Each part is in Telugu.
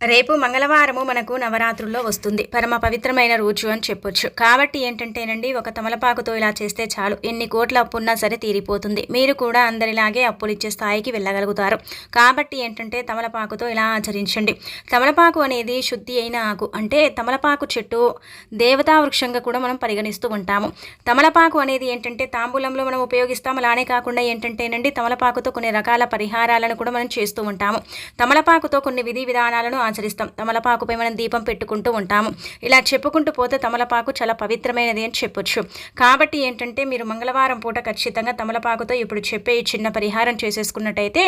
రేపు మంగళవారము మనకు నవరాత్రుల్లో వస్తుంది. పరమ పవిత్రమైన రోజు అని చెప్పొచ్చు. కాబట్టి ఏంటంటేనండి ఒక తమలపాకుతో ఇలా చేస్తే చాలు. ఎన్ని కోట్ల అప్పు ఉన్నా సరే తీరిపోతుంది. మీరు కూడా అందరిలాగే అప్పులు ఇచ్చే స్థాయికి వెళ్ళగలుగుతారు. కాబట్టి ఏంటంటే తమలపాకుతో ఇలా ఆచరించండి. తమలపాకు అనేది శుద్ధి అయిన ఆకు. అంటే తమలపాకు చెట్టు దేవతా వృక్షంగా కూడా మనం పరిగణిస్తూ ఉంటాము. తమలపాకు అనేది ఏంటంటే తాంబూలంలో మనం ఉపయోగిస్తాం. అలానే కాకుండా ఏంటంటేనండి తమలపాకుతో కొన్ని రకాల పరిహారాలను కూడా మనం చేస్తూ ఉంటాము. తమలపాకుతో కొన్ని విధి విధానాలను ఆచరిస్తాం తమలపాకుపై మనం దీపం పెట్టుకుంటూ ఉంటాము. ఇలా చెప్పుకుంటూ పోతే తమలపాకు చాలా పవిత్రమైనది అని చెప్పొచ్చు. కాబట్టి ఏంటంటే మీరు మంగళవారం పూట ఖచ్చితంగా తమలపాకుతో ఇప్పుడు చెప్పే చిన్న పరిహారం చేసేసుకున్నట్టయితే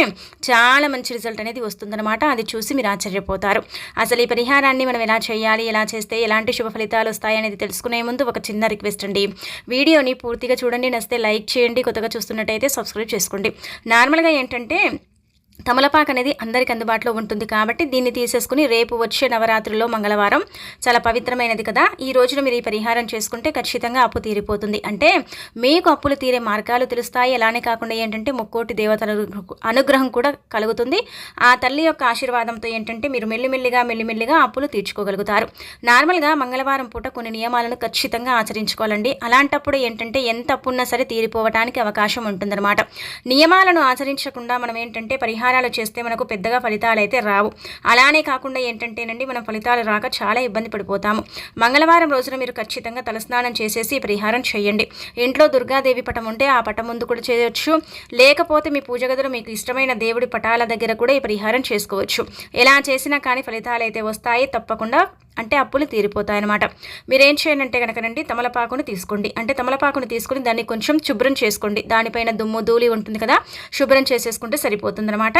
చాలా మంచి రిజల్ట్ అనేది వస్తుందన్నమాట. అది చూసి మీరు ఆశ్చర్యపోతారు. అసలు ఈ పరిహారాన్ని మనం ఎలా చేయాలి ఎలా చేస్తే ఎలాంటి శుభ ఫలితాలు వస్తాయి అనేది తెలుసుకునే ముందు ఒక చిన్న రిక్వెస్ట్ అండి. వీడియోని పూర్తిగా చూడండి నస్తే లైక్ చేయండి కొత్తగా చూస్తున్నట్టయితే సబ్స్క్రైబ్ చేసుకోండి. నార్మల్గా ఏంటంటే తమలపాకు అనేది అందరికి అందుబాటులో ఉంటుంది కాబట్టి దీన్ని తీసేసుకుని రేపు వచ్చే నవరాత్రుల్లో మంగళవారం చాలా పవిత్రమైనది కదా. ఈ రోజున మీరు ఈ పరిహారం చేసుకుంటే ఖచ్చితంగా అప్పు తీరిపోతుంది. అంటే మీకు అప్పులు తీరే మార్గాలు తెలుస్తాయి. అలానే కాకుండా ఏంటంటే ముక్కోటి దేవతల అనుగ్రహం కూడా కలుగుతుంది. ఆ తల్లి యొక్క ఆశీర్వాదంతో ఏంటంటే మీరు మెల్లిమెల్లిగా మెల్లిమెల్లిగా అప్పులు తీర్చుకోగలుగుతారు. నార్మల్గా మంగళవారం పూట కొన్ని నియమాలను ఖచ్చితంగా ఆచరించుకోవాలండి. అలాంటప్పుడు ఏంటంటే ఎంత అప్పున్నా సరే తీరిపోవటానికి అవకాశం ఉంటుందన్నమాట. నియమాలను ఆచరించకుండా మనం ఏంటంటే పరిహారం పరిహారాలు చేస్తే మనకు పెద్దగా ఫలితాలు అయితే రావు. అలానే కాకుండా ఏంటంటేనండి మనం ఫలితాలు రాక చాలా ఇబ్బంది పడిపోతాము. మంగళవారం రోజున మీరు ఖచ్చితంగా తలస్నానం చేసేసి పరిహారం చేయండి. ఇంట్లో దుర్గాదేవి పటం ఉంటే ఆ పటం ముందు కూడా చేయవచ్చు లేకపోతే మీ పూజ గదిలో మీకు ఇష్టమైన దేవుడి పటాల దగ్గర కూడా ఈ పరిహారం చేసుకోవచ్చు. ఎలా చేసినా కానీ ఫలితాలు అయితే వస్తాయి. తప్పకుండా అంటే అప్పులు తీరిపోతాయన్నమాట. మీరేం చేయనంటే కనుకనండి తమలపాకును తీసుకోండి. అంటే తమలపాకును తీసుకుని దాన్ని కొంచెం శుభ్రం చేసుకోండి. దానిపైన దుమ్ము ధూళి ఉంటుంది కదా శుభ్రం చేసేసుకుంటే సరిపోతుందన్నమాట.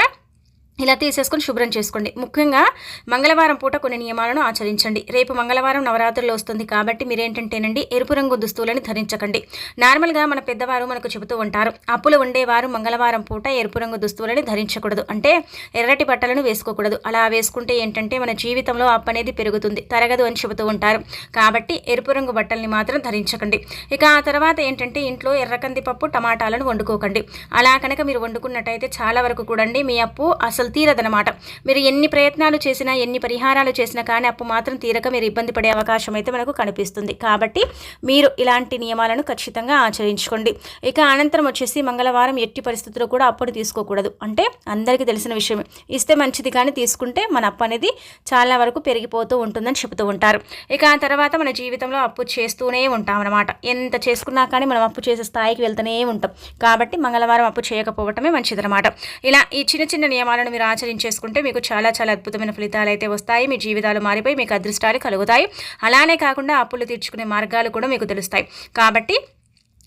ఇలా తీసేసుకొని శుభ్రం చేసుకోండి. ముఖ్యంగా మంగళవారం పూట కొన్ని నియమాలను ఆచరించండి. రేపు మంగళవారం నవరాత్రులు వస్తుంది కాబట్టి మీరేంటంటేనండి ఎరుపు రంగు దుస్తువులని ధరించకండి. నార్మల్గా మన పెద్దవారు మనకు చెబుతూ ఉంటారు అప్పులు ఉండేవారు మంగళవారం పూట ఎరుపు రంగు దుస్తువులని ధరించకూడదు. అంటే ఎర్రటి బట్టలను వేసుకోకూడదు. అలా వేసుకుంటే ఏంటంటే మన జీవితంలో అప్పు అనేది పెరుగుతుంది తరగదు అని చెబుతూ ఉంటారు. కాబట్టి ఎరుపు రంగు బట్టల్ని మాత్రం ధరించకండి. ఇక ఆ తర్వాత ఏంటంటే ఇంట్లో ఎర్రకంది పప్పు టమాటాలను వండుకోకండి. అలా కనుక మీరు వండుకున్నట్టయితే చాలా వరకు కూడండి మీ అప్పు అసలు తీరదనమాట మీరు ఎన్ని ప్రయత్నాలు చేసినా ఎన్ని పరిహారాలు చేసినా కానీ అప్పు మాత్రం తీరక మీరు ఇబ్బంది పడే అవకాశం అయితే మనకు కనిపిస్తుంది. కాబట్టి మీరు ఇలాంటి నియమాలను ఖచ్చితంగా ఆచరించుకోండి. ఇక అనంతరం వచ్చేసి మంగళవారం ఎట్టి పరిస్థితుల్లో కూడా అప్పుడు తీసుకోకూడదు. అంటే అందరికీ తెలిసిన విషయమే. ఇస్తే మంచిది కానీ తీసుకుంటే మన అప్పు అనేది చాలా వరకు పెరిగిపోతూ ఉంటుందని చెబుతూ ఉంటారు. ఇక ఆ తర్వాత మన జీవితంలో అప్పు చేస్తూనే ఉంటాం అనమాట ఎంత చేసుకున్నా కానీ మనం అప్పు చేసే స్థాయికి వెళ్తూనే ఉంటాం. కాబట్టి మంగళవారం అప్పు చేయకపోవటమే మంచిదనమాట ఇలా ఈ చిన్న చిన్న నియమాలను మీరు ఆచరించేసుకుంటే మీకు చాలా చాలా అద్భుతమైన ఫలితాలు అయితే వస్తాయి. మీ జీవితాలు మారిపోయి మీకు అదృష్టాలు కలుగుతాయి. అలానే కాకుండా అప్పులు తీర్చుకునే మార్గాలు కూడా మీకు తెలుస్తాయి. కాబట్టి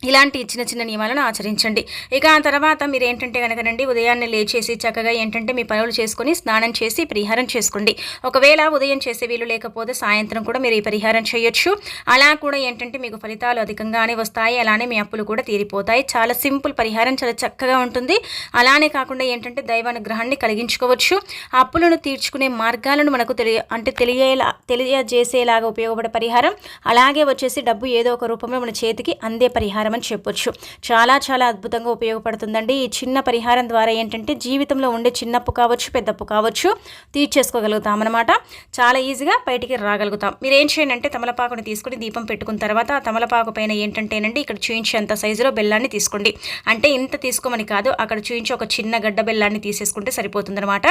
ఇలాంటి చిన్న చిన్న నియమాలను ఆచరించండి. ఇక ఆ తర్వాత మీరు ఏంటంటే కనుకనండి ఉదయాన్నే లేచేసి చక్కగా ఏంటంటే మీ పనులు చేసుకొని స్నానం చేసి పరిహారం చేసుకోండి. ఒకవేళ ఉదయం చేసే వీలు లేకపోతే సాయంత్రం కూడా మీరు ఈ పరిహారం చేయొచ్చు. అలా కూడా ఏంటంటే మీకు ఫలితాలు అధికంగానే వస్తాయి అలానే మీ అప్పులు కూడా తీరిపోతాయి. చాలా సింపుల్ పరిహారం చాలా చక్కగా ఉంటుంది. అలానే కాకుండా ఏంటంటే దైవానుగ్రహాన్ని కలిగించుకోవచ్చు. అప్పులను తీర్చుకునే మార్గాలను మనకు తెలియ అంటే తెలియలా తెలియజేసేలాగా ఉపయోగపడే పరిహారం. అలాగే వచ్చేసి డబ్బు ఏదో ఒక రూపంలో మన చేతికి అందే పరిహారం అని చెప్పొచ్చు. చాలా చాలా అద్భుతంగా ఉపయోగపడుతుందండి. ఈ చిన్న పరిహారం ద్వారా ఏంటంటే జీవితంలో ఉండే చిన్నప్పు కావచ్చు పెద్దప్పు కావచ్చు తీర్చేసుకోగలుగుతాం అనమాట చాలా ఈజీగా బయటికి రాగలుగుతాం. మీరు ఏం చేయండి అంటే తమలపాకుని తీసుకుని దీపం పెట్టుకున్న తర్వాత ఆ తమలపాకు పైన ఏంటంటేనండి ఇక్కడ చూయించేంత సైజులో బెల్లాన్ని తీసుకోండి. అంటే ఇంత తీసుకోమని కాదు అక్కడ చూయించి ఒక చిన్న గడ్డ బెల్లాన్ని తీసేసుకుంటే సరిపోతుందనమాట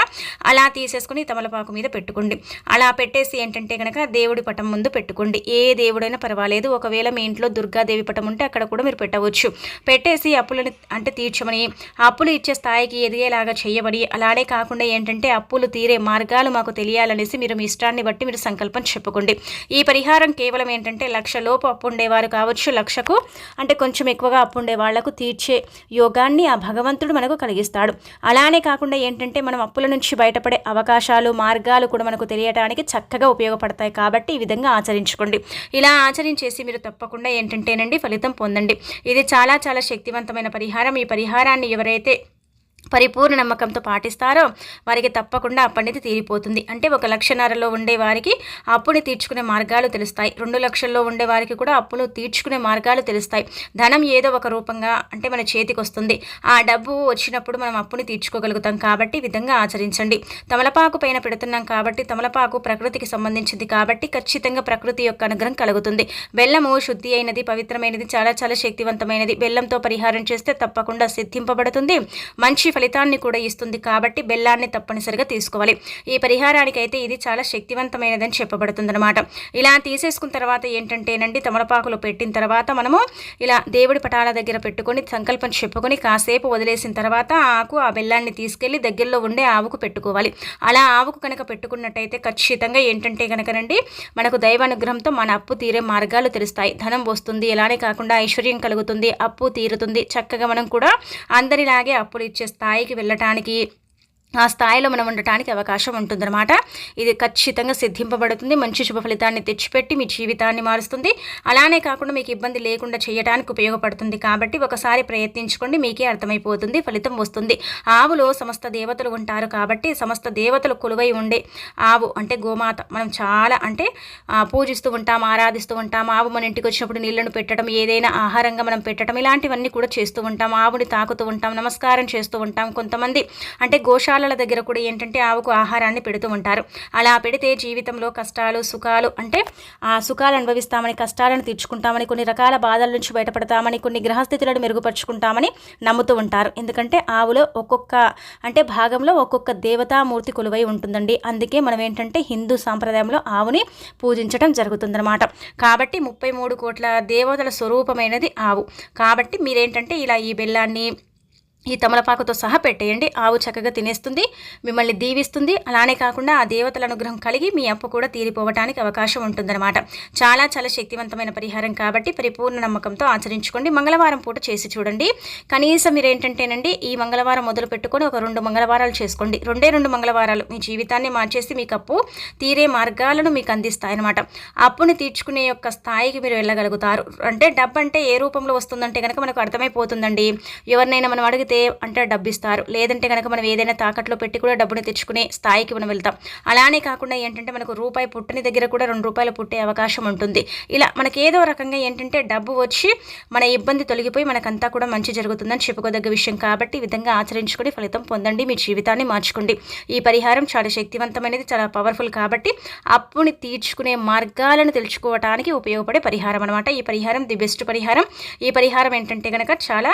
అలా తీసేసుకుని తమలపాకు మీద పెట్టుకోండి. అలా పెట్టేసి ఏంటంటే కనుక దేవుడి పటం ముందు పెట్టుకోండి. ఏ దేవుడైనా పర్వాలేదు. ఒకవేళ మీ ఇంట్లో దుర్గాదేవి పటం ఉంటే అక్కడ కూడా మీరు పెట్టవచ్చు. పెట్టేసి అప్పులను అంటే తీర్చమని. అప్పులు ఇచ్చే స్థాయికి ఎదిగేలాగా చేయబడి అలానే కాకుండా ఏంటంటే అప్పులు తీరే మార్గాలు మాకు తెలియాలనేసి మీరు మీ ఇష్టాన్ని బట్టి మీరు సంకల్పం చెప్పుకోండి. ఈ పరిహారం కేవలం ఏంటంటే లక్ష లోపు అప్పు ఉండేవారు కావచ్చు. లక్షకు అంటే కొంచెం ఎక్కువగా అప్పు ఉండే వాళ్ళకు తీర్చే యోగాన్ని ఆ భగవంతుడు మనకు కలిగిస్తాడు. అలానే కాకుండా ఏంటంటే మనం అప్పుల నుంచి బయటపడే అవకాశాలు మార్గాలు కూడా మనకు తెలియడానికి చక్కగా ఉపయోగపడతాయి కాబట్టి ఈ విధంగా ఆచరించుకోండి. ఇలా ఆచరించేసి మీరు తప్పకుండా ఏంటంటేనండి ఫలితం పొందండి. ఇది చాలా చాలా శక్తివంతమైన పరిహారం. ఈ పరిహారాన్ని ఎవరైతే పరిపూర్ణ నమ్మకంతో పాటిస్తారో వారికి తప్పకుండా అప్పనేది తీరిపోతుంది. అంటే ఒక లక్షన్నరలో ఉండే వారికి అప్పుని తీర్చుకునే మార్గాలు తెలుస్తాయి. రెండు లక్షల్లో ఉండే వారికి కూడా అప్పులు తీర్చుకునే మార్గాలు తెలుస్తాయి. ధనం ఏదో ఒక రూపంగా అంటే మన చేతికి వస్తుంది. ఆ డబ్బు వచ్చినప్పుడు మనం అప్పుని తీర్చుకోగలుగుతాం కాబట్టి విధంగా ఆచరించండి. తమలపాకు పైన పెడుతున్నాం కాబట్టి తమలపాకు ప్రకృతికి సంబంధించింది కాబట్టి ఖచ్చితంగా ప్రకృతి యొక్క అనుగ్రహం కలుగుతుంది. బెల్లము శుద్ధి అయినది పవిత్రమైనది చాలా చాలా శక్తివంతమైనది. బెల్లంతో పరిహారం చేస్తే తప్పకుండా సిద్ధింపబడుతుంది. మంచి ఫలితాన్ని కూడా ఇస్తుంది కాబట్టి బెల్లాన్ని తప్పనిసరిగా తీసుకోవాలి. ఈ పరిహారానికి అయితే ఇది చాలా శక్తివంతమైనదని చెప్పబడుతుందనమాట ఇలా తీసేసుకున్న తర్వాత ఏంటంటేనండి తమలపాకులు పెట్టిన తర్వాత మనము ఇలా దేవుడి పటాల దగ్గర పెట్టుకొని సంకల్పం చెప్పుకొని కాసేపు వదిలేసిన తర్వాత ఆకు ఆ బెల్లాన్ని తీసుకెళ్ళి దగ్గరలో ఉండే ఆవుకు పెట్టుకోవాలి. అలా ఆవుకు కనుక పెట్టుకున్నట్టయితే ఖచ్చితంగా ఏంటంటే కనుకనండి మనకు దైవానుగ్రహంతో మన అప్పు తీరే మార్గాలు తెలుస్తాయి. ధనం వస్తుంది ఎలానే కాకుండా ఐశ్వర్యం కలుగుతుంది అప్పు తీరుతుంది. చక్కగా మనం కూడా అందరిలాగే అప్పులు ఇచ్చేస్తాం. స్థాయికి వెళ్ళటానికి ఆ స్థాయిలో మనం ఉండటానికి అవకాశం ఉంటుందన్నమాట. ఇది ఖచ్చితంగా సిద్ధింపబడుతుంది. మంచి శుభ ఫలితాన్ని తెచ్చిపెట్టి మీ జీవితాన్ని మారుస్తుంది. అలానే కాకుండా మీకు ఇబ్బంది లేకుండా చేయడానికి ఉపయోగపడుతుంది కాబట్టి ఒకసారి ప్రయత్నించుకోండి. మీకే అర్థమైపోతుంది. ఫలితం వస్తుంది. ఆవులో సమస్త దేవతలు ఉంటారు కాబట్టి సమస్త దేవతలు కొలువై ఉండే ఆవు అంటే గోమాత. మనం చాలా అంటే పూజిస్తూ ఉంటాం ఆరాధిస్తూ ఉంటాం. ఆవు మన ఇంటికి వచ్చినప్పుడు నీళ్ళను పెట్టడం ఏదైనా ఆహారంగా మనం పెట్టడం ఇలాంటివన్నీ కూడా చేస్తూ ఉంటాం. ఆవుని తాకుతూ ఉంటాం నమస్కారం చేస్తూ ఉంటాం కొంతమంది. అంటే గోశాల గోశాలల దగ్గర కూడా ఏంటంటే ఆవుకు ఆహారాన్ని పెడుతూ ఉంటారు. అలా పెడితే జీవితంలో కష్టాలు సుఖాలు అంటే ఆ సుఖాలు అనుభవిస్తామని కష్టాలను తీర్చుకుంటామని కొన్ని రకాల బాధల నుంచి బయటపడతామని కొన్ని గ్రహస్థితులను మెరుగుపరుచుకుంటామని నమ్ముతూ ఉంటారు. ఎందుకంటే ఆవులో ఒక్కొక్క అంటే భాగంలో ఒక్కొక్క దేవతామూర్తి కొలువై ఉంటుందండి. అందుకే మనం ఏంటంటే హిందూ సాంప్రదాయంలో ఆవుని పూజించడం జరుగుతుందన్నమాట. కాబట్టి ముప్పై మూడు కోట్ల దేవతల స్వరూపమైనది ఆవు. కాబట్టి మీరేంటంటే ఇలా ఈ బెల్లాన్ని ఈ తమలపాకుతో సహా పెట్టేయండి. ఆవు చక్కగా తినేస్తుంది మిమ్మల్ని దీవిస్తుంది. అలానే కాకుండా ఆ దేవతల అనుగ్రహం కలిగి మీ అప్పు కూడా తీరిపోవటానికి అవకాశం ఉంటుందన్నమాట. చాలా చాలా శక్తివంతమైన పరిహారం కాబట్టి పరిపూర్ణ నమ్మకంతో ఆచరించుకోండి. మంగళవారం పూట చేసి చూడండి. కనీసం మీరు ఏంటంటేనండి ఈ మంగళవారం మొదలు పెట్టుకొని ఒక రెండు మంగళవారాలు చేసుకోండి. రెండే రెండు మంగళవారాలు మీ జీవితాన్ని మార్చేసి మీకు అప్పు తీరే మార్గాలను మీకు అందిస్తాయన్నమాట. అప్పుని తీర్చుకునే యొక్క స్థాయికి మీరు వెళ్ళగలుగుతారు. అంటే డబ్బు అంటే ఏ రూపంలో వస్తుందంటే కనుక మనకు అర్థమైపోతుందండి. ఎవరినైనా మనం అడిగితే అయితే అంటే డబ్బు ఇస్తారు లేదంటే కనుక మనం ఏదైనా తాకట్లో పెట్టి కూడా డబ్బుని తెచ్చుకునే స్థాయికి మనం వెళ్తాం. అలానే కాకుండా ఏంటంటే మనకు రూపాయి పుట్టని దగ్గర కూడా రెండు రూపాయలు పుట్టే అవకాశం ఉంటుంది. ఇలా మనకి ఏదో రకంగా ఏంటంటే డబ్బు వచ్చి మన ఇబ్బంది తొలగిపోయి మనకంతా కూడా మంచి జరుగుతుందని చెప్పుకోదగ్గ విషయం కాబట్టి ఈ విధంగా ఆచరించుకొని ఫలితం పొందండి. మీ జీవితాన్ని మార్చుకోండి. ఈ పరిహారం చాలా శక్తివంతమైనది చాలా పవర్ఫుల్ కాబట్టి అప్పుని తీర్చుకునే మార్గాలను తెలుసుకోవటానికి ఉపయోగపడే పరిహారం అనమాట ఈ పరిహారం ది బెస్ట్ పరిహారం. ఈ పరిహారం ఏంటంటే కనుక చాలా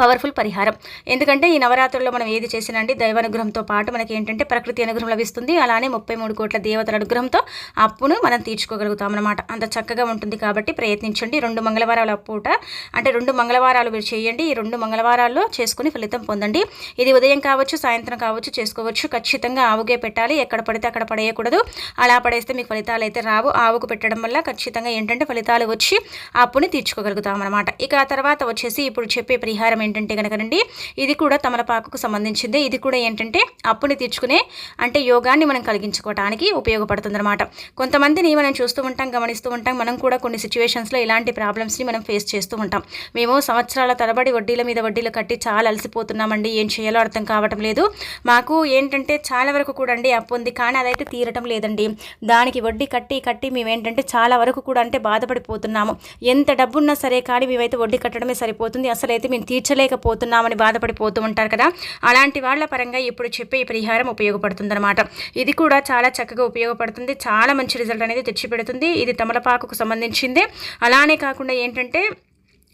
పవర్ఫుల్ పరిహారం. ఎందుకంటే ఈ నవరాత్రుల్లో మనం ఏది చేసినండి దైవానుగ్రహంతో పాటు మనకి ఏంటంటే ప్రకృతి అనుగ్రహం లభిస్తుంది. అలానే ముప్పై మూడు కోట్ల దేవతల అనుగ్రహంతో అప్పును మనం తీర్చుకోగలుగుతాం అనమాట అంత చక్కగా ఉంటుంది కాబట్టి ప్రయత్నించండి. రెండు మంగళవారాల పూట. అంటే రెండు మంగళవారాలు మీరు చేయండి. ఈ రెండు మంగళవారాల్లో చేసుకుని ఫలితం పొందండి. ఇది ఉదయం కావచ్చు సాయంత్రం కావచ్చు చేసుకోవచ్చు. ఖచ్చితంగా ఆవుగే పెట్టాలి. ఎక్కడ పడితే అక్కడ పడేయకూడదు. అలా పడేస్తే మీకు ఫలితాలు అయితే రావు. ఆవుకు పెట్టడం వల్ల ఖచ్చితంగా ఏంటంటే ఫలితాలు వచ్చి అప్పుని తీర్చుకోగలుగుతాం అనమాట ఇక ఆ తర్వాత వచ్చేసి ఇప్పుడు చెప్పే పరిహారం ఏంటంటే కనుకనండి ఇది కూడా తమలపాకుకు సంబంధించింది. ఇది కూడా ఏంటంటే అప్పుని తీర్చుకునే అంటే యోగాన్ని మనం కలిగించుకోవడానికి ఉపయోగపడుతుంది అనమాట కొంతమందిని మనం చూస్తూ ఉంటాం గమనిస్తూ ఉంటాం. మనం కూడా కొన్ని సిచ్యువేషన్స్లో ఇలాంటి ప్రాబ్లమ్స్ని మనం ఫేస్ చేస్తూ ఉంటాం. మేము సంవత్సరాల తరబడి వడ్డీల మీద వడ్డీలు కట్టి చాలా అలసిపోతున్నామండి. ఏం చేయాలో అర్థం కావటం లేదు. మాకు ఏంటంటే చాలా వరకు కూడా అండి అప్పు ఉంది. కానీ అదైతే తీరటం లేదండి. దానికి వడ్డీ కట్టి కట్టి మేము ఏంటంటే చాలా వరకు కూడా అంటే బాధపడిపోతున్నాము. ఎంత డబ్బున్నా సరే కానీ మేమైతే వడ్డీ కట్టడమే సరిపోతుంది. అసలు అయితే మేము తీర్చలేదు తీర్చలేకపోతున్నామని బాధపడిపోతూ ఉంటారు కదా. అలాంటి వాళ్ళ పరంగా ఇప్పుడు చెప్పే ఈ పరిహారం ఉపయోగపడుతుందన్నమాట. ఇది కూడా చాలా చక్కగా ఉపయోగపడుతుంది. చాలా మంచి రిజల్ట్ అనేది తెచ్చిపెడుతుంది. ఇది తమలపాకుకు సంబంధించిందే. అలానే కాకుండా ఏంటంటే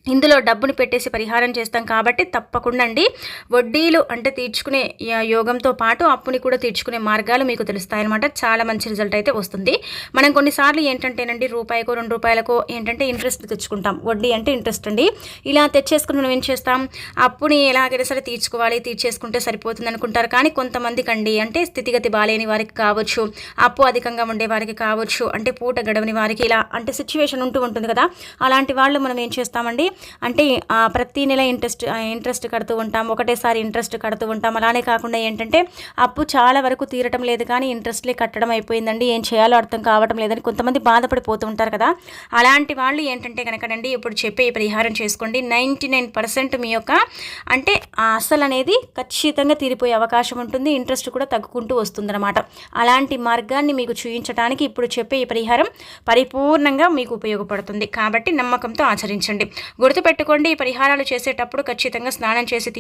ఇందులో డబ్బుని పెట్టేసి పరిహారం చేస్తాం కాబట్టి తప్పకుండా అండి వడ్డీలు అంటే తీర్చుకునే యోగంతో పాటు అప్పుని కూడా తీర్చుకునే మార్గాలు మీకు తెలుస్తాయన్నమాట. చాలా మంచి రిజల్ట్ అయితే వస్తుంది. మనం కొన్నిసార్లు ఏంటంటేనండి రూపాయికో రెండు రూపాయలకో ఏంటంటే ఇంట్రెస్ట్ తెచ్చుకుంటాం. వడ్డీ అంటే ఇంట్రెస్ట్ అండి. ఇలా తెచ్చేసుకుని మనం ఏం చేస్తాం? అప్పుని ఎలాగైనా సరే తీర్చుకోవాలి తీర్చేసుకుంటే సరిపోతుంది అనుకుంటారు. కానీ కొంతమందికి అండి అంటే స్థితిగతి బాలేని వారికి కావచ్చు అప్పు అధికంగా ఉండే వారికి కావచ్చు అంటే పూట గడవని వారికి ఇలా అంటే సిచ్యువేషన్ ఉంటూ ఉంటుంది కదా. అలాంటి వాళ్ళు మనం ఏం చేస్తామండి? అంటే ప్రతి నెల ఇంట్రెస్ట్ ఇంట్రెస్ట్ కడుతూ ఉంటాం ఒకటేసారి ఇంట్రెస్ట్ కడుతూ ఉంటాం. అలానే కాకుండా ఏంటంటే అప్పు చాలా వరకు తీరటం లేదు కానీ ఇంట్రెస్ట్లే కట్టడం అయిపోయిందండి. ఏం చేయాలో అర్థం కావటం లేదని కొంతమంది బాధపడిపోతూ ఉంటారు కదా. అలాంటి వాళ్ళు ఏంటంటే కనుకనండి ఇప్పుడు చెప్పే పరిహారం చేసుకోండి. నైంటీ నైన్ పర్సెంట్ మీ యొక్క అంటే అసలు అనేది ఖచ్చితంగా తీరిపోయే అవకాశం ఉంటుంది. ఇంట్రెస్ట్ కూడా తగ్గుకుంటూ వస్తుందన్నమాట. అలాంటి మార్గాన్ని మీకు చూపించడానికి ఇప్పుడు చెప్పే ఈ పరిహారం పరిపూర్ణంగా మీకు ఉపయోగపడుతుంది. కాబట్టి నమ్మకంతో ఆచరించండి. గుర్తుపెట్టుకోండి ఈ పరిహారాలు చేసేటప్పుడు ఖచ్చితంగా స్నానం చేసి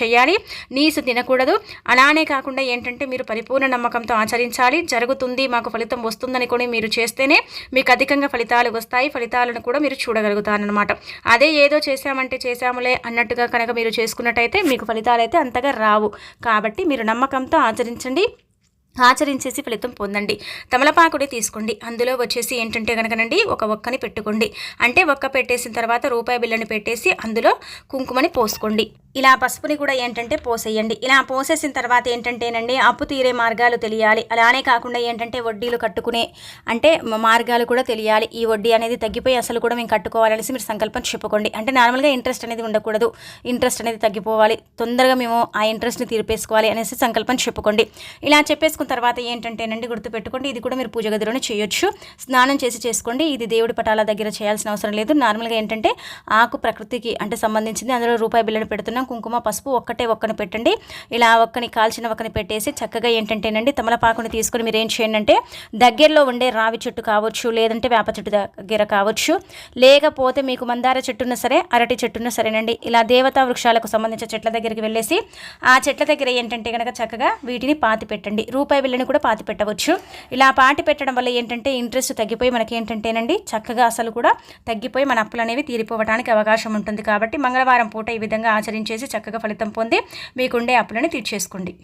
చేయాలి. నీసు తినకూడదు. అలానే కాకుండా ఏంటంటే మీరు పరిపూర్ణ నమ్మకంతో ఆచరించాలి. జరుగుతుంది మాకు ఫలితం వస్తుందని కూడా మీరు చేస్తేనే మీకు అధికంగా ఫలితాలు వస్తాయి. ఫలితాలను కూడా మీరు చూడగలుగుతారనమాట అదే ఏదో చేశామంటే చేశాములే అన్నట్టుగా కనుక మీరు చేసుకున్నట్టయితే మీకు ఫలితాలు అయితే అంతగా రావు. కాబట్టి మీరు నమ్మకంతో ఆచరించండి. ఆచరించేసి ఫలితం పొందండి. తమలపాకుడి తీసుకోండి. అందులో వచ్చేసి ఏంటంటే కనుకనండి ఒక ఒక్కని పెట్టుకోండి. అంటే ఒక్క పెట్టేసిన తర్వాత రూపాయి బిల్లని పెట్టేసి అందులో కుంకుమని పోసుకోండి. ఇలా పసుపుని కూడా ఏంటంటే పోసేయండి. ఇలా పోసేసిన తర్వాత ఏంటంటేనండి అప్పు తీరే మార్గాలు తెలియాలి. అలానే కాకుండా ఏంటంటే వడ్డీలు కట్టుకునే అంటే మార్గాలు కూడా తెలియాలి. ఈ వడ్డీ అనేది తగ్గిపోయి అసలు కూడా మేము కట్టుకోవాలనేసి మీరు సంకల్పం చెప్పుకోండి. అంటే నార్మల్గా ఇంట్రెస్ట్ అనేది ఉండకూడదు. ఇంట్రెస్ట్ అనేది తగ్గిపోవాలి. తొందరగా మేము ఆ ఇంట్రెస్ట్ని తీర్పేసుకోవాలి అనేసి సంకల్పం చెప్పుకోండి. ఇలా చెప్పేసుకున్న తర్వాత ఏంటంటేనండి గుర్తుపెట్టుకోండి. ఇది కూడా మీరు పూజ గదిలోనే చేయొచ్చు. స్నానం చేసి చేసుకోండి. ఇది దేవుడి పటాల దగ్గర చేయాల్సిన అవసరం లేదు. నార్మల్గా ఏంటంటే ఆకు ప్రకృతికి అంటే సంబంధించింది. అందులో రూపాయి బిళ్ళను పెడుతున్నాం. కుంకుమ పసుపు ఒక్కటే ఒక్కని పెట్టండి. ఇలా ఒక్కని కాల్చిన ఒక్కని పెట్టేసి చక్కగా ఏంటంటేనండి తమలపాకుని తీసుకుని మీరు ఏం చేయండి అంటే దగ్గరలో ఉండే రావి చెట్టు కావచ్చు లేదంటే వేప చెట్టు దగ్గర కావచ్చు లేకపోతే మీకు మందార చెట్టున్న సరే అరటి చెట్టున్న సరేనండి. ఇలా దేవతా వృక్షాలకు సంబంధించిన చెట్ల దగ్గరికి వెళ్ళేసి ఆ చెట్ల దగ్గర ఏంటంటే కనుక చక్కగా వీటిని పాతి పెట్టండి. రూపాయి బిల్లని కూడా పాతి పెట్టవచ్చు. ఇలా పాటి పెట్టడం వల్ల ఏంటంటే ఇంట్రెస్ట్ తగ్గిపోయి మనకి ఏంటంటేనండి చక్కగా అసలు కూడా తగ్గిపోయి మన అప్పులు అనేవి తీరిపోవడానికి అవకాశం ఉంటుంది. కాబట్టి మంగళవారం పూట ఈ విధంగా చేసి చక్కగా ఫలితం పొంది మీకుండే అప్పులని తీర్చేసుకోండి.